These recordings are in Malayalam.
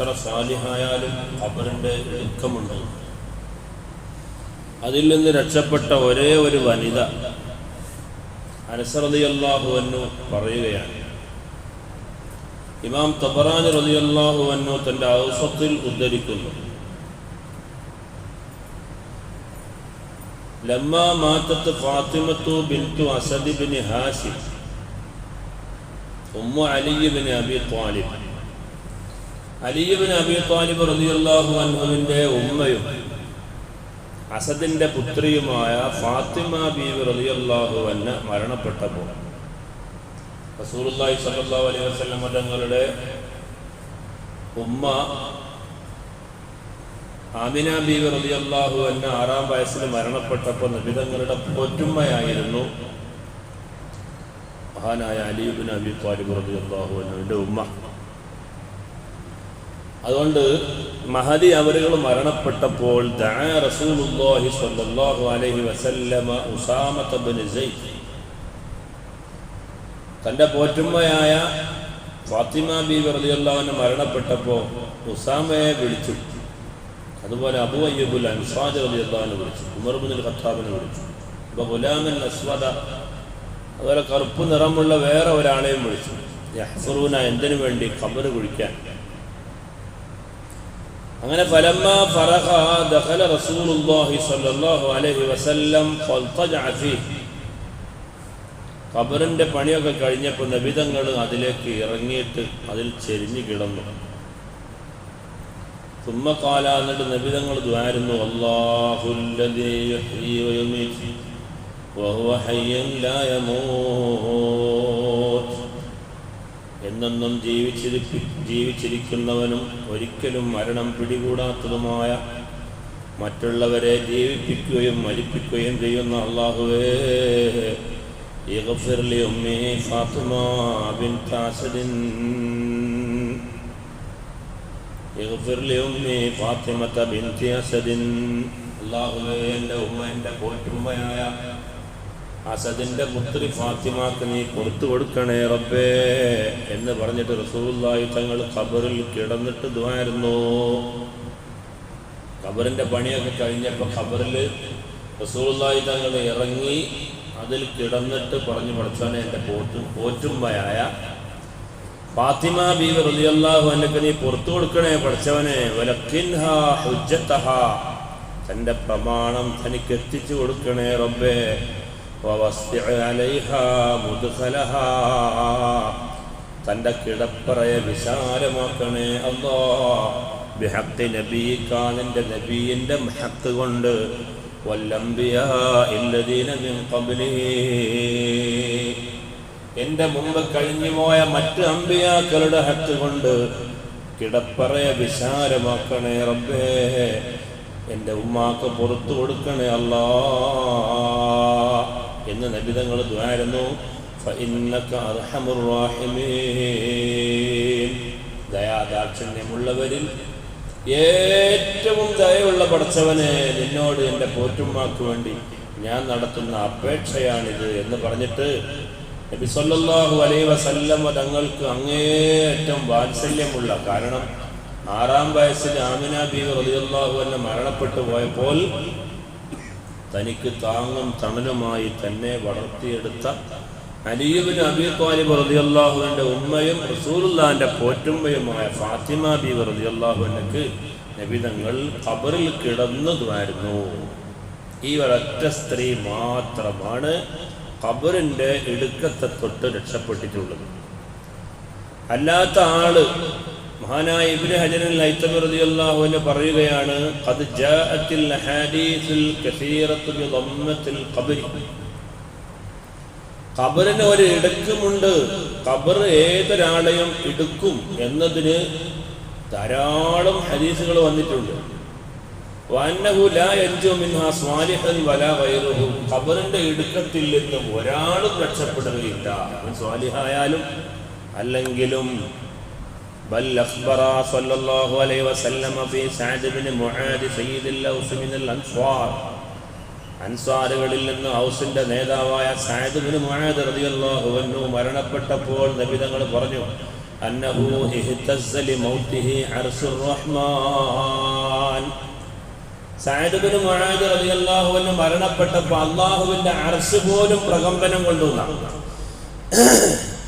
എത്ര സാലിഹായാലും ഖബറിന്റെ ദുഃഖമുണ്ട് അതിൽ നിന്ന് രക്ഷപ്പെട്ട ഒരേ ഒരു വനിത അനസറതിയല്ലാഹു എന്നു പറയുകയാണ്. ഇമാം തബറാൻ റതിയല്ലാഹു എന്നു തന്റെ ഔസത്തിൽ ഉദ്ധരിക്കുന്നു. ലമ്മ മാറ്റത്ത് ഫാത്തിമത്തു ബിൻതു അസദി ബിൻ ഹാഷിം ഉമ്മ അലി ബിൻ അബി ത്വാലിബ്. അലി ബിൻ അബി ത്വാലിബ് റളിയല്ലാഹു അൻഹുവിന്റെ ഉമ്മയും അസദിന്റെ പുത്രിയുമായ ഫാത്തിമ ബീബ് റളിയല്ലാഹു അന്ന് മരണപ്പെട്ടപ്പോൾ റസൂലുള്ളാഹി സ്വല്ലല്ലാഹു അലൈഹി വസല്ലം തങ്ങളുടെ ഉമ്മ ആമിന ബീബ് റളിയല്ലാഹു അന്ന് ആറാം വയസ്സിൽ മരണപ്പെട്ടപ്പോൾ നബിതങ്ങളുടെ പൊറ്റുമ്മയായിരുന്നു. മഹാനായ അലിയുബിൻ അബി ത്വാലിബ് റളിയല്ലാഹു അന്നുവിന്റെ ഉമ്മ. അതുകൊണ്ട് മഹദി അവരുകൾ മരണപ്പെട്ടപ്പോൾ റസൂലുള്ളാഹി സ്വല്ലല്ലാഹു അലൈഹി വസല്ലമ പോറ്റുമ്മയായ ഫാത്തിമ ബി അൻഹ മരണപ്പെട്ടപ്പോൾ ഉസാമയെ വിളിച്ചു. അതുപോലെ അബു അയ്യബുൽ അൻസാജ് അൻഹു വിളിച്ചു. ഉമർ ബിൻ ഖത്താബിനെ വിളിച്ചു. അപ്പോൾ ഗുലാമൻ അസ്വദ അതുപോലെ കറുപ്പ് നിറമുള്ള വേറെ ഒരാളെയും വിളിച്ചു. യഹ്ഫറൂന എന്തിനു വേണ്ടി ഖബർ കുഴിക്കാൻ? അങ്ങനെ ഖബറിന്റെ പണിയൊക്കെ കഴിഞ്ഞപ്പോൾ നബിതങ്ങൾ അതിലേക്ക് ഇറങ്ങിയിട്ട് അതിൽ ചെരിഞ്ഞു കിടന്നു. തുമ്മക്കാല എന്നിട്ട് നബിതങ്ങൾ ദ്വാരുന്നു അല്ലാഹുല്ലദീ എന്നെന്നും ജീവിച്ചിരിപ്പി ജീവിച്ചിരിക്കുന്നവനും ഒരിക്കലും മരണം പിടികൂടാത്തതുമായ മറ്റുള്ളവരെ ജീവിപ്പിക്കുകയും മരിപ്പിക്കുകയും ചെയ്യുന്ന അള്ളാഹുവേ. ഇഗ്ഫിർലി ഫാത്തിമ ഫാത്തിമ അള്ളാഹുവേ എന്റെ ഉമ്മ എന്റെ കോറ്റുമ്മയായ അസദിന്റെ പുത്രി ഫാത്തിമാക്ക് നീ കൊടുത്തു കൊടുക്കണേ റബ്ബേ എന്ന് പറഞ്ഞിട്ട് റസൂലുള്ളാഹി തങ്ങൾ ഖബറിൽ കിടന്നിട്ട് ഇതുമായിരുന്നു ഖബറിന്റെ പണിയൊക്കെ കഴിഞ്ഞപ്പോൾ ഖബറിൽ റസൂലുള്ളാഹി തങ്ങൾ ഇറങ്ങി അതിൽ കിടന്നിട്ട് പറഞ്ഞു പഠിച്ചാണ് എന്റെ പോറ്റും പോറ്റുമ്പയായ ഫാത്തിമ ബീവി റളിയല്ലാഹു അൻഹക്ക് നീ പുറത്തു കൊടുക്കണേ പഠിച്ചവനെ. വലക്കിൻഹ ഹുജ്ജത്തഹ. തന്റെ പ്രമാണം തനിക്ക് എത്തിച്ചു കൊടുക്കണേ റബ്ബേ. വവസ്തിഅ അലൈഹാ മുദ്ഖലഹാ തന്റെ കിടപ്പറയെ വിശാലമാക്കണേ അല്ലാ ബിഹഖ് നബീക നിന്റെ നബീന്റെ ഹക്ക് കൊണ്ട്. വല്ലംബിയാ ഇല്ലദീന മിൻ ഖബ്ലിഹി എന്റെ മുമ്പ് കഴിഞ്ഞു പോയ മറ്റ് അമ്പിയാക്കളുടെ ഹക്ക് കൊണ്ട് കിടപ്പറയെ വിശാലമാക്കണേ റബ്ബേ. എന്റെ ഉമ്മാക്ക് പുറത്തു കൊടുക്കണേ അല്ലാ എന്ന് നബിതങ്ങൾ ദ്വാരുന്നു ദയാദാക്ഷിണ്യമുള്ളവരിൽ ഏറ്റവും ദയയുള്ള പടച്ചവനെ നിന്നോട് എന്റെ പോറ്റുമ്മാക്ക് വേണ്ടി ഞാൻ നടത്തുന്ന അപേക്ഷയാണിത് എന്ന് പറഞ്ഞിട്ട് നബി സല്ലല്ലാഹു അലൈഹി വസല്ലമ തങ്ങൾക്ക് അങ്ങേയറ്റം വാത്സല്യമുള്ള കാരണം ആറാം വയസ്സിൽ ആമിന ബീവർ റളിയല്ലാഹു അൻഹ മരണപ്പെട്ടു പോയപ്പോൾ തനിക്ക് താങ്ങും തണലുമായി തന്നെ വളർത്തിയെടുത്ത അലിയുബിന് അബി ത്വാലിബ് റതിയല്ലാഹുവിന്റെ ഉമ്മയും റസൂലുല്ലാന്റെ പോറ്റുമ്മയുമായ ഫാത്തിമ ബി റതിയല്ലാഹുവിനക്ക് നബിതങ്ങൾ ഖബറിൽ കിടന്നതുമായിരുന്നു. ഈ ഒരൊറ്റ സ്ത്രീ മാത്രമാണ് ഖബറിന്റെ ഇടുക്കത്തെ തൊട്ട് രക്ഷപ്പെട്ടിട്ടുള്ളത്. അല്ലാത്ത ആൾ മഹാനായ ഇബ്നു ഹജറുൽ ഹൈത്തമി റളിയല്ലാഹു അൻഹു പറയുകയാണ് ഖദ് ജാഅത്തിൽ ഹദീസുൽ കസീറത്തു ബിദമ്മത്തിൽ ഖബരി. ഖബറിന് ഒരു ഇടുക്കമുണ്ട്. ഖബർ ഏതൊരാളെയും ഇടുക്കും എന്നതിന് ധാരാളം ഹദീസുകൾ വന്നിട്ടുണ്ട്. വന്നഹു ലാ യൻജു മിൻഹാ സ്വാലിഹൻ വലാ ഗൈറുഹു. ഖബറിന്റെ ഇടുക്കത്തിൽ നിന്നും ഒരാളും രക്ഷപ്പെടുകയില്ല. സ്വാലിഹായാലും അല്ലെങ്കിലും بل أخبر صلى الله عليه وسلم في سعد بن معاذ سيد الأوس من الأنصار അൻസാറുകളിൽ നിന്ന് ഔസിന്റെ നേതാവായ സായദ് ബിൻ മുആദ് റളിയല്ലാഹു അൻഹു മരണപ്പെട്ടപ്പോൾ നബി തങ്ങൾ പറഞ്ഞു أنه اهتز لموته عرش الرحمن സഅദ് ബിൻ മുആദ് റളിയല്ലാഹു അൻഹു മരണപ്പെട്ടപ്പോൾ അള്ളാഹുവിന്റെ അർശ് പോലും പ്രകമ്പനം കൊണ്ടുവന്ന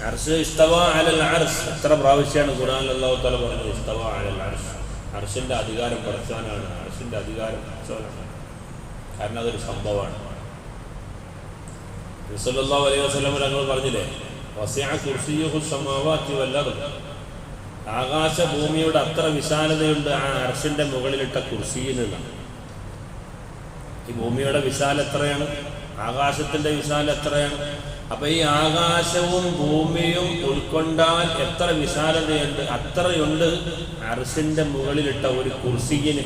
അർശ് ഇസ്തവ അലൽ അർഷ് എത്ര പ്രാവശ്യമാണ് ഖുർആനിൽ അല്ലാഹു തആല പറഞ്ഞത്? ഇസ്തവ അലൽ അർഷ് അർശിന്റെ അധികാരം പഠിച്ചവനാണ് അർഷിന്റെ അധികാരം പഠിച്ചവനാണ് കാരണം അതൊരു സംഭവമാണ്. റസൂലുള്ളാഹി അലൈഹി വസല്ലം ഞങ്ങൾ പറഞ്ഞില്ലേ വസിഅ കുർസിയുഹു സമാവാതി അർദ്. ആകാശ ഭൂമിയുടെ അത്ര വിശാലതയുണ്ട് ആ അർഷിന്റെ മുകളിലിട്ട കുർസിയിലാണ് ഈ ഭൂമിയുടെ വിശാല എത്രയാണ്? ആകാശത്തിന്റെ വിശാല എത്രയാണ്? അപ്പൊ ഈ ആകാശവും ഭൂമിയും ഉൾക്കൊണ്ടാൽ എത്ര വിശാലതയുണ്ട് അത്രയുണ്ട്. അർശിന്റെ മുകളിലിട്ട ഒരു കുർസിയിന്.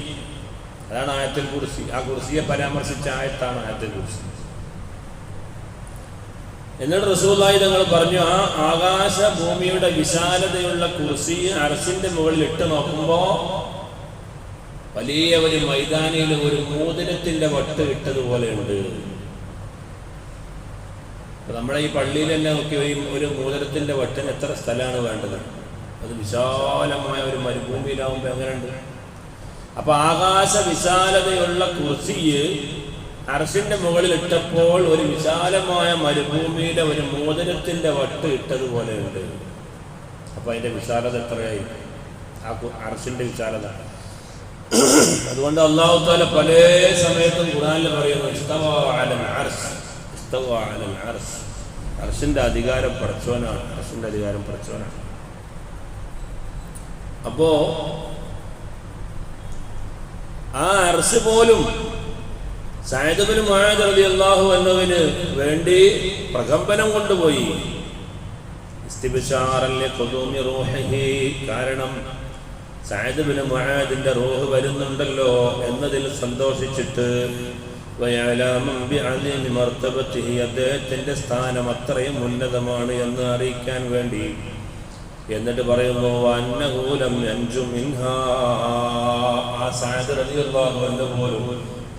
അതാണ് ആയത്തിൽ കുർസി. ആ കുർസിയെ പരാമർശിച്ച ആയത്താണ് ആയത്തിൽ കുർസി. എന്നിട്ട് റസൂലായി തങ്ങൾ പറഞ്ഞു ആ ആകാശ ഭൂമിയുടെ വിശാലതയുള്ള കുർസി അർശിന്റെ മുകളിൽ ഇട്ട് നോക്കുമ്പോ വലിയ ഒരു മൈതാനിയിൽ ഒരു മോതിരത്തിന്റെ വട്ട് ഇട്ടതുപോലെയുണ്ട്. അപ്പൊ നമ്മുടെ ഈ പള്ളിയിൽ തന്നെ നോക്കി ഒരു ഒരു വട്ടം വട്ടിന് എത്ര സ്ഥലമാണ് വേണ്ടത്? അത് വിശാലമായ ഒരു മരുഭൂമിയിലാവുമ്പോൾ എങ്ങനെയുണ്ട്? അപ്പൊ ആകാശ വിശാലതയുള്ള കുർസിയ് അറസിന്റെ മുകളിൽ ഇട്ടപ്പോൾ ഒരു വിശാലമായ മരുഭൂമിയിലെ ഒരു മോതിരത്തിന്റെ വട്ട് ഇട്ടതുപോലെയുണ്ട് അപ്പൊ അതിന്റെ വിശാലത എത്രയായി? ആ അറസിന്റെ വിശാലത. അതുകൊണ്ട് അള്ളാഹു പല സമയത്തും ഖുറാനിൽ പറയുന്നു അർശ് അർശിന്റെ അധികാരം പറച്ചോനാണ് അർശിന്റെ അധികാരം പറച്ചോനാണ് അപ്പോ ആ അർസ് പോലും സായദബിന് മുആദ് അള്ളാഹു അൻഹുവിന് വേണ്ടി പ്രകമ്പനം കൊണ്ടുപോയി. കാരണം സഅദ് മുആദിന്റെ റോഹ് വരുന്നുണ്ടല്ലോ എന്നതിൽ സന്തോഷിച്ചിട്ട് വയലാമം ബിഅലീമി മർത്തബത്തിഹി അദ്ദേഹത്തിന്റെ സ്ഥാനം അത്രയും ഉന്നതമാണ് എന്ന് അറിയിക്കാൻ വേണ്ടി. എന്നിട്ട് പറയുന്നു അന്നകൂലം അഞ്ചു ആ പോലും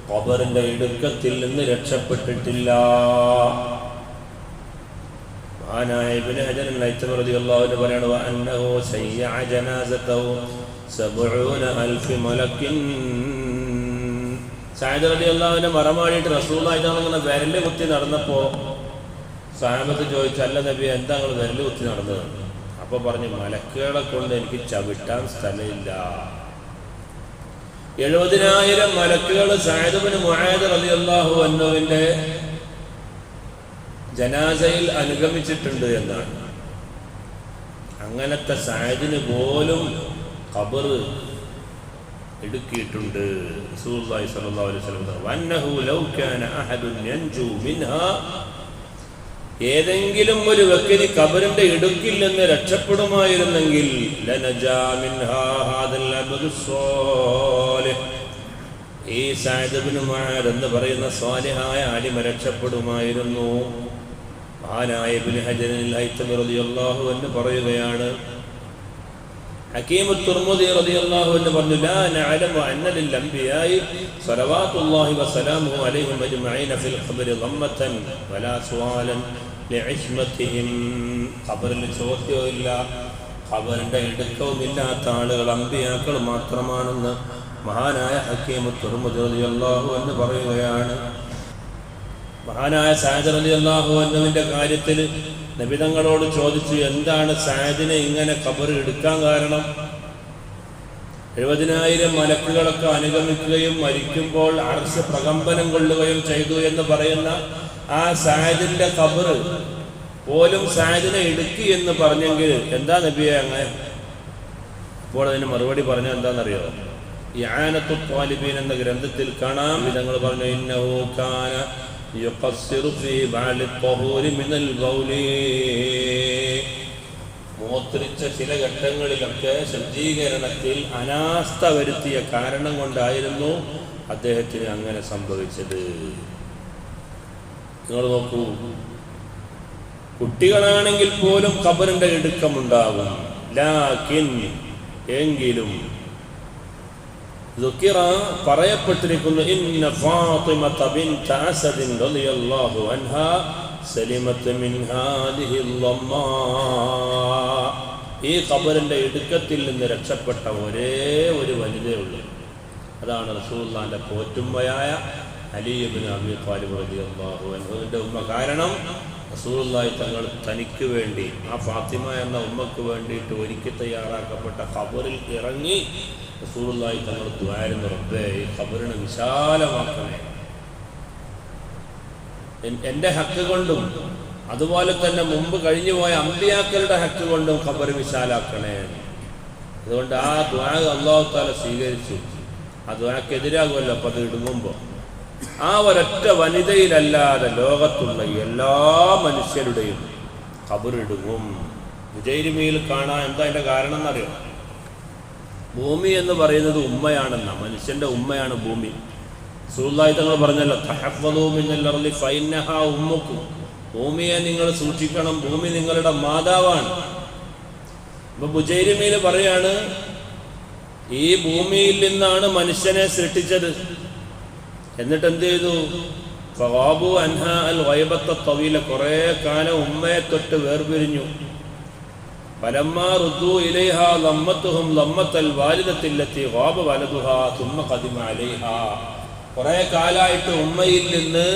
ഖബറിന്റെ ഇടുക്കത്തിൽ നിന്ന് രക്ഷപ്പെട്ടിട്ടില്ല. മഹാനായ ഇബ്നു റളിയല്ലാഹു അൻഹു അന്നഹു ശയ്യ ജനാസതഹു 70000 മലക്കിൻ സഅദ് അലി അൻഹു മറമാടിയിട്ട് റസൂലുള്ളാഹി ഇങ്ങനെ വിരൽ കുത്തി നടന്നപ്പോ സാഹബത്ത് ചോദിച്ചു അല്ല നബി എന്താ നിങ്ങൾ വിരൽ കുത്തി നടന്നത്? അപ്പൊ പറഞ്ഞു മലക്കുകളെ കൊണ്ട് എനിക്ക് ചവിട്ടാൻ സ്ഥലമില്ല. എഴുപതിനായിരം മലക്കുകൾ സായദബിന് അലി അള്ളാഹു അൻഹുവിന്റെ ജനാസയിൽ അനുഗമിച്ചിട്ടുണ്ട് എന്നാണ്. അങ്ങനത്തെ സായദിന് പോലും ഖബർ ഇടുക്കിയിട്ടുണ്ട് റസൂലുള്ളാഹി സ്വല്ലല്ലാഹു അലൈഹി വസല്ലം വന്നഹു ലൗ കാന യൻജു മിൻഹാ. ഏതെങ്കിലും ഒരു വ്യക്തി കബറിന്റെ ഇടുക്കിൽ നിന്ന് രക്ഷപ്പെടുമായിരുന്നെങ്കിൽ. ഈ മുആദ് എന്ന് പറയുന്ന സ്വാലിഹായ അടിമ രക്ഷപ്പെടുമായിരുന്നു. ആനായ ഇബ്നു ഹജനിൽ ഹൈത്തമി റളിയല്ലാഹു എന്ന് പറയുകയാണ് ഹക്കീം തുർമുദി റളിയല്ലാഹു അൻഹു പറഞ്ഞു ലാ നഅലമു അന്ന ലിൽ അംബിയായി സ്വലവാത്തുല്ലാഹി വസലാമുഹു അലൈഹിം അജ്മഈന ഫിൽ ഖബറി ളമ്മത്തൻ വലാ സുആലൻ ലിഇസ്മതിഹിം ഖബറിൽ ചോദ്യമില്ല ഖബറിന്റെ ഇടുക്കവും ഇല്ലാത്ത ആളുകൾ അമ്പിയാക്കൾ മാത്രമാണെന്ന് മഹാനായ ഹക്കീം തുർമുദി റളിയല്ലാഹു എന്ന് പറയുകയാണ്. മഹാനായ സായദ് അലി അള്ളാഹു എന്നതിന്റെ കാര്യത്തിൽ നബിതങ്ങളോട് ചോദിച്ചു എന്താണ് സാദിനെ ഇങ്ങനെ കബർ എടുക്കാൻ കാരണം? എഴുപതിനായിരം മലക്കുകളൊക്കെ അനുഗമിക്കുകയും മരിക്കുമ്പോൾ അർശ പ്രകമ്പനം കൊള്ളുകയും ചെയ്തു എന്ന് പറയുന്ന ആ സാദിന്റെ കബർ പോലും സാദിനെ ഇടുക്കി എന്ന് പറഞ്ഞെങ്കിൽ എന്താ നബിയെ അങ്ങനെ? അപ്പോൾ അതിന് മറുപടി പറഞ്ഞ എന്താണെന്നറിയോ? യാനത്തു ത്വാലിബീൻ എന്ന ഗ്രന്ഥത്തിൽ കാണാം. വിധങ്ങൾ പറഞ്ഞു ഇന്നോ കാന യുഖസ്സിറു ഫീ ബഅലി ത്വഹൂരി മിനൽ ബൗലി മൂത്രിച്ച ചില ഘട്ടങ്ങളിലൊക്കെ ശുദ്ധീകരണത്തിൽ അനാസ്ഥ വരുത്തിയ കാരണം കൊണ്ടായിരുന്നു അദ്ദേഹത്തിന് അങ്ങനെ സംഭവിച്ചത് നിങ്ങൾ നോക്കൂ കുട്ടികളാണെങ്കിൽ പോലും ഖബറിന്റെ ഇടുക്കമുണ്ടാകും ലാക്കിൻ എങ്കിലും ذكر പറയപ്പെട്ടിരിക്കുന്നു ഇന്ന ഫാത്തിമത ബിൻത അസദിൻ റളിയല്ലാഹു അൻഹാ സലിമത്ത് മിൻ ഹാദിഹി ഈ ഖബറിന്റെ ഇടുക്കത്തിൽ നിന്ന് രക്ഷപ്പെട്ട ഒരേ ഒരു വനിതയുള്ളൂ അതാണ് റസൂല്ലാന്റെ പോറ്റുമ്മയായ അലിബിൻ അബി താലിബ് റളിയല്ലാഹു അൻഹുവിന്റെ ഉമ്മ. കാരണം റസൂലുള്ളാഹി തങ്ങൾ തനിക്ക് വേണ്ടി ആ ഫാത്തിമ എന്ന ഉമ്മക്ക് വേണ്ടിയിട്ട് ഒരുക്കി തയ്യാറാക്കപ്പെട്ട ഖബറിൽ ഇറങ്ങി റസൂള്ളായി തങ്ങൾ ദ്വാരുന്ന റബ്ബേ ഈ ഖബറിനെ വിശാലമാക്കണേ. എന്റെ ഹക്ക് കൊണ്ടും അതുപോലെ തന്നെ മുമ്പ് കഴിഞ്ഞു പോയ അമ്പിയാക്കളുടെ ഹക്ക് കൊണ്ടും ഖബർ വിശാലാക്കണേ. അതുകൊണ്ട് ആ ദ്വാ അള്ളാഹു താല സ്വീകരിച്ചു. ആ ദ്വാക്കെതിരാകുമല്ലോ അപ്പം അത് ഇടുങ്ങുമ്പോൾ ആ ഒരൊറ്റ വനിതയിലല്ലാതെ ലോകത്തുള്ള എല്ലാ മനുഷ്യരുടെയും ഖബറിടുങ്ങും വിജയരുമിയിൽ കാണാൻ എന്താ അതിന്റെ കാരണം എന്നറിയോ ഭൂമി എന്ന് പറയുന്നത് ഉമ്മയാണെന്ന മനുഷ്യന്റെ ഉമ്മയാണ് ഭൂമി. സുഹൃത്തായി തങ്ങൾ പറഞ്ഞല്ലോ തഹഫലൂമിന്നല്ലി ഫൈനഹ ഉമ്മക്കും. ഭൂമിയെ നിങ്ങൾ സൂക്ഷിക്കണം ഭൂമി നിങ്ങളുടെ മാതാവാണ്. ഇപ്പൊ ബുജൈരിമയിൽ പറയാണ് ഈ ഭൂമിയിൽ നിന്നാണ് മനുഷ്യനെ സൃഷ്ടിച്ചത്. എന്നിട്ട് എന്ത് ചെയ്തു? ഫവാബു അൻഹ അൽ വൈബത്ത തവീല കാലം ഉമ്മയെ തൊട്ട് വേർപിരിഞ്ഞു. فلما ردوا إليها ضمتهم ضمة الوالدة التي غاب ولدها ثم قدم عليها കുറെ കാലായിട്ട് ഉമ്മയിൽ നിന്ന്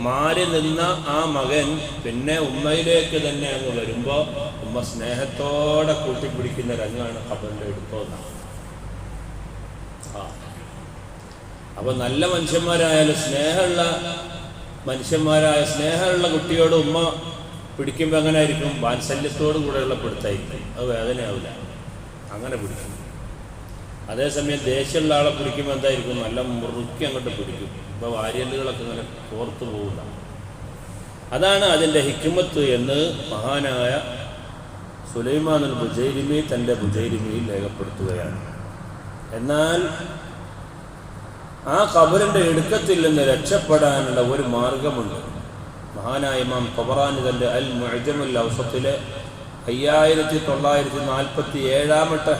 മാറി നിന്ന ആ മകൻ പിന്നെ ഉമ്മയിലേക്ക് തന്നെ അങ്ങ് വരുമ്പോ ഉമ്മ സ്നേഹത്തോടെ കൂട്ടിപ്പിടിക്കുന്ന രംഗാണ് ഖബറിന്റെ എടുത്തോന്നാണ് ആ അപ്പൊ നല്ല മനുഷ്യന്മാരായാലും സ്നേഹമുള്ള മനുഷ്യന്മാരായ സ്നേഹമുള്ള കുട്ടിയോട് ഉമ്മ പിടിക്കുമ്പോൾ എങ്ങനെ ആയിരിക്കും വാത്സല്യത്തോടു കൂടെയുള്ള പിടുത്തായിരിക്കും. അത് വേദനയാവില്ല. അങ്ങനെ പിടിക്കും. അതേസമയം ദേഷ്യമുള്ള ആളെ പിടിക്കുമ്പോൾ എന്തായിരിക്കും? നല്ല മുറുക്കി അങ്ങോട്ട് പിടിക്കും. ഇപ്പോൾ വാര്യലുകളൊക്കെ ഇങ്ങനെ കോർത്തു പോകുന്ന അതാണ് അതിന്റെ ഹിക്കുമത്ത് എന്ന് മഹാനായ സുലൈമാനുൽ ബുജൈരിമി തന്റെ ബുജൈരിമിയിൽ രേഖപ്പെടുത്തുകയാണ്. എന്നാൽ ആ കബറിന്റെ എടുക്കത്തിൽ നിന്ന് രക്ഷപ്പെടാനുള്ള ഒരു മാർഗമുണ്ട്. മഹാനായ ഇമാം ഖബറാനി തന്റെ അൽ മുഅജമുൽ ഔസത്തിലെ അയ്യായിരത്തി തൊള്ളായിരത്തി നാൽപ്പത്തി ഏഴാമത്തെ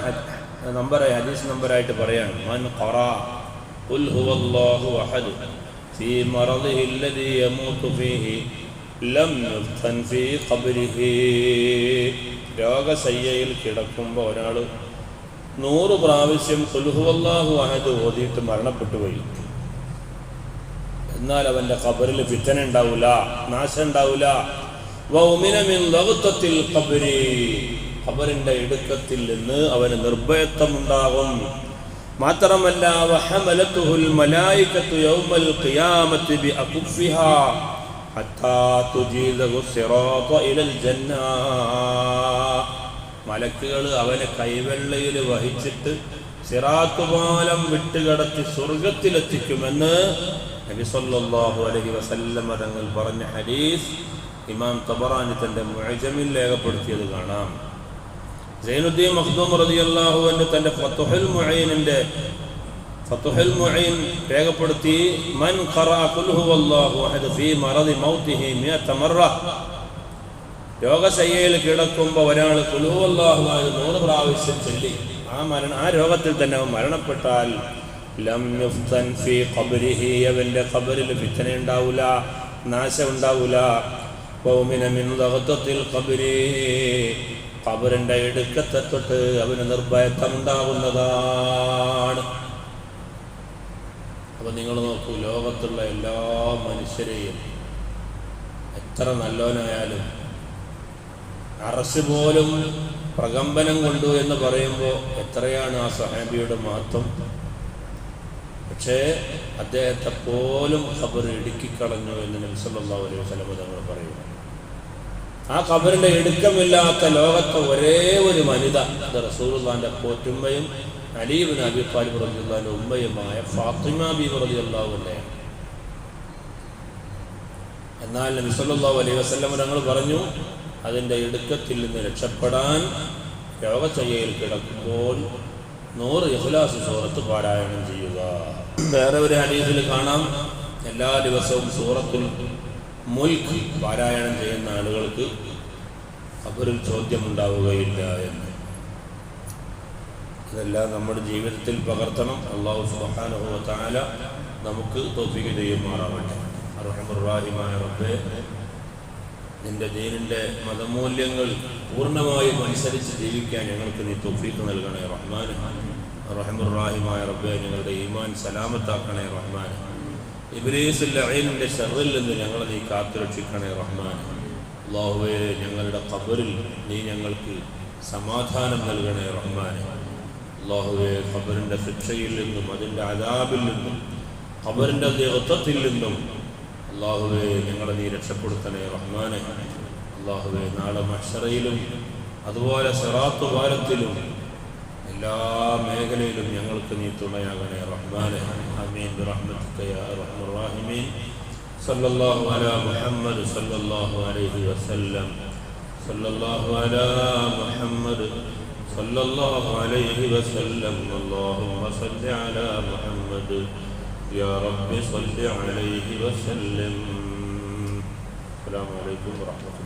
നമ്പറായി ഹദീസ് നമ്പറായിട്ട് പറയാണ്. മൻ ഖറ ഖുൽ ഹുവല്ലാഹു അഹദ് ഫീ മറദിഹി അല്ലദീ യമൂതു ഫീഹി ലം ഫീ ഖബ്രിഹി. രോഗശയ്യയിൽ കിടക്കുമ്പോൾ ഒരാൾ നൂറ് പ്രാവശ്യം കുൽഹുവല്ലാഹു അഹദ് ഓതിയിട്ട് മരണപ്പെട്ടു പോയി എന്നാൽ അവന്റെ കബറിൽ വിത്തന ഉണ്ടാവില്ല നാശം ഉണ്ടാവില്ല ഖബറിന്റെ ഇടുക്കത്തിൽ നിന്ന് അവന് നിർഭയത്വം ഉണ്ടാകും മാത്രമല്ല മലക്കുകൾ അവനെ കൈവെള്ളയിൽ വഹിച്ചിട്ട് സിറാത്തുപാലം വിട്ടുകടത്തി സ്വർഗത്തിലെത്തിക്കുമെന്ന് നബി സല്ലല്ലാഹു അലൈഹി വസല്ലമ തങ്ങൾ പറഞ്ഞ ഹദീസ് ഇമാം തബറാനി തന്റെ മുഅജമിൽ രേഖപ്പെടുത്തിയത് കാണാം. സൈനുദ്ദീൻ മഖ്ദൂം റളിയല്ലാഹു അൻഹു തന്റെ ഫത്ഹുൽ മുഈനിന്റെ ഫത്ഹുൽ മുഈൻ രേഖപ്പെടുത്തി മൻ രോഗശയ്യയിൽ കിടക്കുമ്പോൾ ഒരാൾ കുലുവല്ലാഹു എന്ന് നൂറ് പ്രാവശ്യം ചൊല്ലി ആ മരണം ആ രോഗത്തിൽ തന്നെ അവൻ മരണപ്പെട്ടാൽ ലം യുഫ്തൻ ഫീ ഖബ്രിഹി അവന്റെ ഖബറിൽ ഫിത്തന ഉണ്ടാവില്ല നാശം ഉണ്ടാവില്ല വൗമിന മിൻ ദഗ്തത്തിൽ ഖബ്രി ഖബറിന്റെ ഇടുക്കത്തെ തൊട്ട് അവന് നിർഭയത്വം ഉണ്ടാകുന്നതാണ് അപ്പൊ നിങ്ങൾ നോക്കൂ ലോകത്തുള്ള എല്ലാ മനുഷ്യരെയും എത്ര നല്ലവനായാലും അറസ് പോലും പ്രകമ്പനം കൊണ്ടു എന്ന് പറയുമ്പോൾ എത്രയാണ് ആ സഹാബിയുടെ മഹത്വം? പക്ഷേ അദ്ദേഹത്തെ പോലും ഖബർ ഇടുക്കിക്കളഞ്ഞു എന്ന് നബിസല്ലാ അലൈഹി തങ്ങൾ പറയുന്നു. ആ ഖബറിന്റെ ഇടുക്കമില്ലാത്ത ലോകത്തെ ഒരേ ഒരു വനിത അത് റസൂലുള്ളാന്റെ പോറ്റുമ്മയും അലീബ് നബി താലിബ് റളിയല്ലാഹുവിന്റെ ഉമ്മയുമായ ഫാത്തിമ ബി റളിയല്ലാഹു എന്നാൽ നബി സല്ലല്ലാഹു അലൈഹി വസല്ലം ഞങ്ങൾ പറഞ്ഞു അതിന്റെ ഇടുക്കത്തിൽ നിന്ന് രക്ഷപ്പെടാൻ രോഗചയ്യയിൽ കിടക്കുമ്പോൾ നൂറ് ഇഖ്ലാസ് സൂറത്ത് പാരായണം ചെയ്യുക. വേറെ ഒരു ഹദീസിൽ കാണാം. എല്ലാ ദിവസവും സൂറത്തുൽ മുൽക്ക് പാരായണം ചെയ്യുന്ന ആളുകൾക്ക് അവരും ചോദ്യമുണ്ടാവുകയില്ല എന്ന്. ഇതെല്ലാം നമ്മുടെ ജീവിതത്തിൽ പകർത്തണം. അള്ളാഹു തആല നമുക്ക് തോഫിക്ക് ചെയ്യുമാറാവട്ടെ. അർഹമുറാഹിമായ റബ്ബേ. നിന്റെ ദീനിന്റെ മതമൂല്യങ്ങൾ പൂർണമായും അനുസരിച്ച് ജീവിക്കാൻ ഞങ്ങൾക്ക് നീ തൊഫീക്ക് നൽകണേ റഹ്മാൻ റഹമുറാഹിമായ റബ്ബെ ഞങ്ങളുടെ ഈമാൻ സലാമത്താക്കണേ റഹ്മാൻ ഇബ്രീസിന്റെ അയിലിന്റെ ഷെറിൽ നിന്ന് ഞങ്ങളെ നീ കാത്തുരക്ഷിക്കണേ റഹ്മാൻ അള്ളാഹുവെ ഞങ്ങളുടെ ഖബറിൽ നീ ഞങ്ങൾക്ക് സമാധാനം നൽകണേ റഹ്മാൻ അള്ളാഹുവെ ഖബറിന്റെ ശിക്ഷയിൽ നിന്നും അതിന്റെ അതാബിൽ നിന്നും ഖബറിന്റെ ദേവത്വത്തിൽ നിന്നും അള്ളാഹുവെ ഞങ്ങളെ നീ രക്ഷപ്പെടുത്തണേ റഹ്മാനെ. അള്ളാഹുവെ നാളെ മക്ഷറയിലും അതുപോലെ സെറാത്തു വാരത്തിലും എല്ലാ മേഖലയിലും ഞങ്ങൾക്ക് നീ തുണയാകണേ റഹ്മാനെ. അമീൻ സല്ലല്ലാഹു അലാ മുഹമ്മദ് സല്ലല്ലാഹു അലൈഹി വസല്ലം. സല്ലല്ലാഹു അലാ മുഹമ്മദ് സല്ലല്ലാഹു അലൈഹി വസല്ലം. അല്ലാഹുമ്മ സല്ലി അലാ മുഹമ്മദ് يا رب صل عليه وسلم. السلام عليكم ورحمة الله